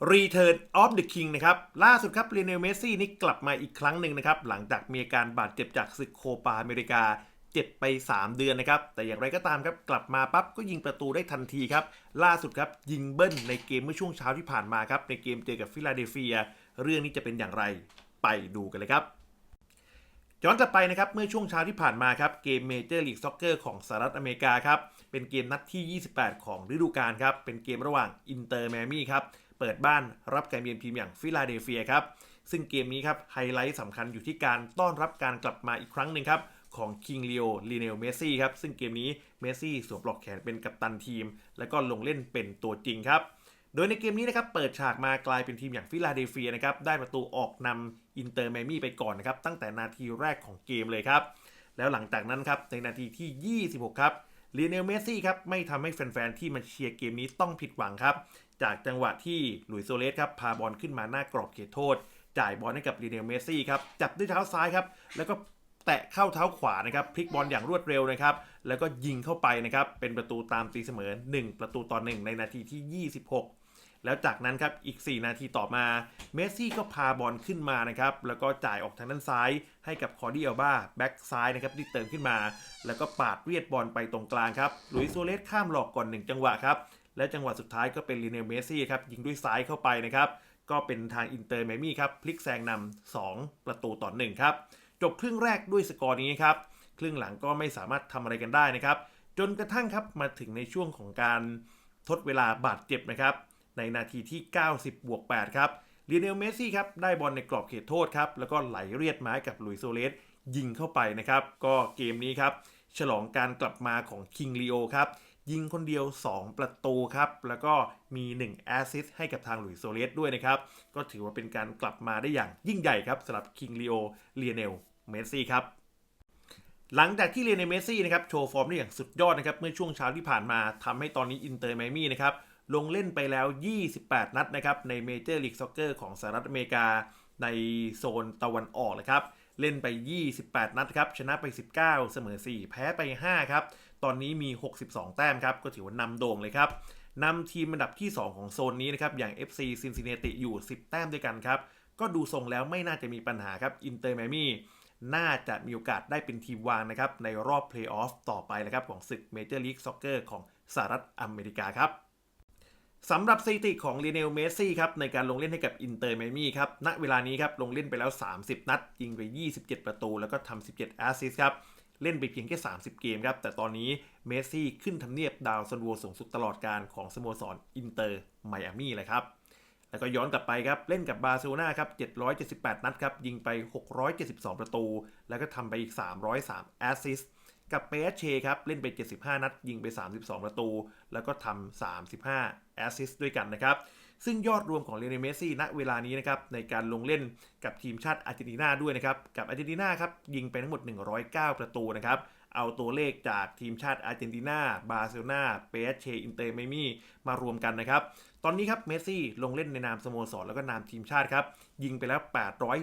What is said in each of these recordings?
Return of the King นะครับล่าสุดครับเ i เนลเมสซี่นี่กลับมาอีกครั้งหนึ่งนะครับหลังจากมีอาการบาดเจ็บจากศึกโคปาอเมริกาเจ็บไป 3 เดือนนะครับ แต่อย่างไรก็ตามครับ กลับมาปั๊บก็ยิงประตูได้ทันทีครับ ล่าสุดครับ ยิงเบิ้ลในเกมเมื่อช่วงเช้าที่ผ่านมาครับ ในเกมเจอกับฟิลาเดลเฟีย เรื่องนี้จะเป็นอย่างไรไปดูกันเลยครับย้อนกลับไปนะครับ เมื่อช่วงเช้าที่ผ่านมาครับ เกมเมเจอร์ลีกซ็อกเกอร์ของสหรัฐอเมริกาครับ เป็นเกมนัดที่ 28 ของฤดูกาลครับ เป็นเกมระหว่างอินเตอร์แมมี่ครับ เปิดบ้านรับการเยือนทีมอย่างฟิลาเดลเฟียครับ ซึ่งเกมนี้ครับไฮไลท์สำคัญอยู่ที่การต้อนรับการกลับมาอีกครั้งหนึ่งครับของคิงเลโอลีเนลเมสซี่ครับ ซึ่งเกมนี้เมสซี่สวมปลอกแขนเป็นกัปตันทีม แล้วก็ลงเล่นเป็นตัวจริงครับ โดยในเกมนี้นะครับเปิดฉากมากลายเป็นทีมอย่างฟิลาเดลเฟียนะครับได้ประตูออกนำอินเตอร์แมมี่ไปก่อนนะครับตั้งแต่นาทีแรกของเกมเลยครับแล้วหลังจากนั้นครับในนาทีที่ 26 ครับ ลีเนลเมสซี่ครับไม่ทำให้แฟนๆ ที่มาเชียร์เกมนี้ต้องผิดหวังครับ จากจังหวะที่หลุยโซเลสครับพาบอลขึ้นมาหน้ากรอบเขตโทษ จ่ายบอลให้กับลีเนลเมสซี่ครับจับด้วยเท้าซ้ายครับแล้วก็แตะเข้าเท้าขวานะครับพลิกบอลอย่างรวดเร็วนะครับแล้วก็ยิงเข้าไปนะครับเป็นประตูตามตีเสมอ 1 ประตูต่อ1ในนาทีที่ 26 แล้วจากนั้นครับอีก 4 นาทีต่อมา เมสซี่ก็พาบอลขึ้นมานะครับ แล้วก็จ่ายออกทางด้านซ้ายให้กับคอร์ดี้อัลบาแบ็กซ้ายนะครับที่เติมขึ้นมา แล้วก็ปาดเวียดบอลไปตรงกลางครับลุยโซเลสข้ามหลอกก่อน 1 จังหวะครับ และจังหวะสุดท้ายก็เป็นลีเนลเมสซี่ครับยิงด้วยซ้ายเข้าไปนะครับก็เป็นทางอินเตอร์แมมี่ครับพลิกแซงนำ2ประตูต่อ1ครับจบครึ่งแรกด้วยสกอร์นี้ครับครึ่งหลังก็ไม่สามารถทำอะไรกันได้นะครับจนกระทั่งครับมาถึงในช่วงของการทดเวลาบาดเจ็บนะครับ ในนาทีที่ 90 บวก 8 ครับเลียเนลเมสซี่ครับได้บอลในกรอบเขตโทษครับ แล้วก็ไหลเรียดไม้กับลุยโซเลสยิงเข้าไปนะครับ ก็เกมนี้ครับ ฉลองการกลับมาของคิงลีโอครับ ยิงคนเดียว 2 ประตูครับ แล้วก็มี1แอสซิสต์ให้กับทางหลุยโซเลสด้วยนะครับ ก็ถือว่าเป็นการกลับมาได้อย่างยิ่งใหญ่ครับสำหรับคิงลีโอเลียเนลเมสซี่ครับหลังจากที่เรียเนในเมสซี่นะครับโชว์ฟอร์มได้อย่างสุดยอดนะครับเมื่อช่วงเช้าที่ผ่านมาทำให้ตอนนี้อินเตอร์ไมมี่นะครับ ลงเล่นไปแล้ว 28 นัดนะครับในเมเจอร์ลีกซ็อกเกอร์ของสหรัฐอเมริกาในโซนตะวันออกเลยครับ เล่นไป 28 นัดครับชนะไป 19 เสมอ 4 แพ้ไป 5 ครับ ตอนนี้มี 62 แต้มครับ ก็ถือว่านำโด่งเลยครับนำทีมอันดับที่ 2 ของโซนนี้นะครับ อย่าง FC Cincinnati อยู่ 10 แต้มด้วยกันครับ ก็ดูทรงแล้วไม่น่าจะมีปัญหาครับอินเตอร์ไมมี่น่าจะมีโอกาสได้เป็นทีมวางนะครับ ในรอบเพลย์ออฟต่อไปนะครับของศึกเมเจอร์ลีกซ็อกเกอร์ของสหรัฐอเมริกาครับ สำหรับสถิติของลีเนลเมสซี่ครับในการลงเล่นให้กับอินเตอร์ไมมี่ครับณเวลานี้ครับลงเล่นไปแล้ว 30 นัด ยิงไป 27 ประตู แล้วก็ทำ17แอสซิสต์ครับเล่นไปเพียงแค่ 30 เกมครับ แต่ตอนนี้เมสซี่ขึ้นทำเนียบดาวซันโวสูงสุดตลอดการของสโมสรอินเตอร์ไมอามี่เลยครับ แล้วก็ย้อนกลับไปครับ เล่นกับบาร์เซโลนาครับ 778 นัดครับ ยิงไป 672 ประตู แล้วก็ทำไปอีก 303 แอสซิสต์ กับเปเชครับเล่นไป 75 นัด ยิงไป 32 ประตู แล้วก็ทำ35แอสซิสต์ด้วยกันนะครับซึ่งยอดรวมของเลเนเมซี่ณเวลานี้นะครับในการลงเล่นกับทีมชาติอาร์เจนตินาด้วยนะครับกับอาร์เจนตินาครับยิงไปทั้งหมด 109 ประตูนะครับเอาตัวเลขจากทีมชาติอาร์เจนตินา บาร์เซโลนาเปเชอินเตอร์ไมมี่มารวมกันนะครับ ตอนนี้ครับเมสซี่ลงเล่นในนามสโมสรแล้วก็นามทีมชาติครับยิงไปแล้ว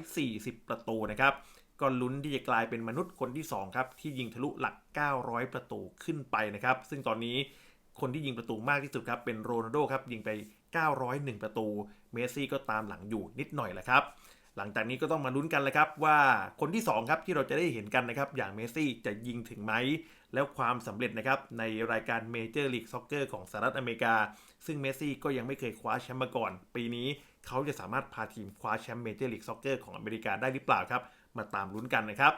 840 ประตูนะครับ ก็ลุ้นที่จะกลายเป็นมนุษย์คนที่ 2 ครับ ที่ยิงทะลุหลัก 900 ประตูขึ้นไปนะครับ ซึ่งตอนนี้คนที่ยิงประตูมากที่สุดครับ เป็นโรนัลโดครับ ยิงไป 901 ประตู เมสซี่ก็ตามหลังอยู่นิดหน่อยแหละครับ หลังจากนี้ก็ต้องมาลุ้นกันเลยครับว่าคนที่ 2 ครับที่เราจะได้เห็นกันนะครับ อย่างเมสซี่จะยิงถึงไหม แล้วความสำเร็จนะครับในรายการเมเจอร์ลีกซ็อกเกอร์ของสหรัฐอเมริกา ซึ่งเมสซี่ก็ยังไม่เคยคว้าแชมป์มาก่อน ปีนี้เขาจะสามารถพาทีมคว้าแชมป์เมเจอร์ลีกซ็อกเกอร์ของอเมริกาได้หรือเปล่าครับ มาตามลุ้นกันนะครับ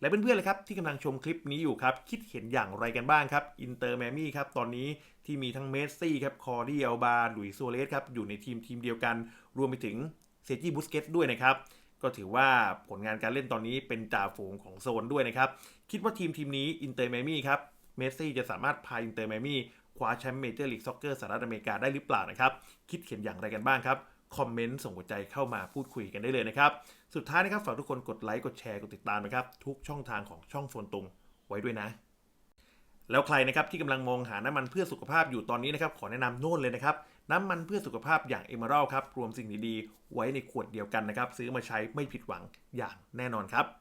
และเพื่อนๆเลยครับที่กำลังชมคลิปนี้อยู่ครับ คิดเห็นอย่างไรกันบ้างครับอินเตอร์แมมี่ครับ ตอนนี้ที่มีทั้งเมสซี่ครับคอร์ดีเอลบาหลุยส์โซเลสครับ อยู่ในทีมทีมเดียวกัน รวมไปถึงเซจิบุสเกตด้วยนะครับ ก็ถือว่าผลงานการเล่นตอนนี้เป็นจ่าฝูงของโซนด้วยนะครับ คิดว่าทีมทีมนี้อินเตอร์แมมี่ครับเมสซี่จะสามารถพาอินเตอร์แมมี่คว้าแชมป์เมเจอร์ลีกซ็อกเกอร์สหรัฐอเมริกาได้หรือเปล่านะครับคิดเห็นอย่างไรกันบ้างครับ คอมเมนต์ส่งหัวใจเข้ามาพูดคุยกันได้เลยนะครับ สุดท้ายนะครับฝากทุกคนกดไลค์กดแชร์กดติดตามนะครับทุกช่องทางของช่องโฟนตุงไว้ด้วยนะ แล้วใครนะครับที่กำลังมองหาน้ำมันเพื่อสุขภาพอยู่ตอนนี้นะครับขอแนะนำโน่นเลยนะครับน้ำมันเพื่อสุขภาพอย่างเอเมอรัลครับรวมสิ่งดีๆไว้ในขวดเดียวกันนะครับซื้อมาใช้ไม่ผิดหวังอย่างแน่นอนครับ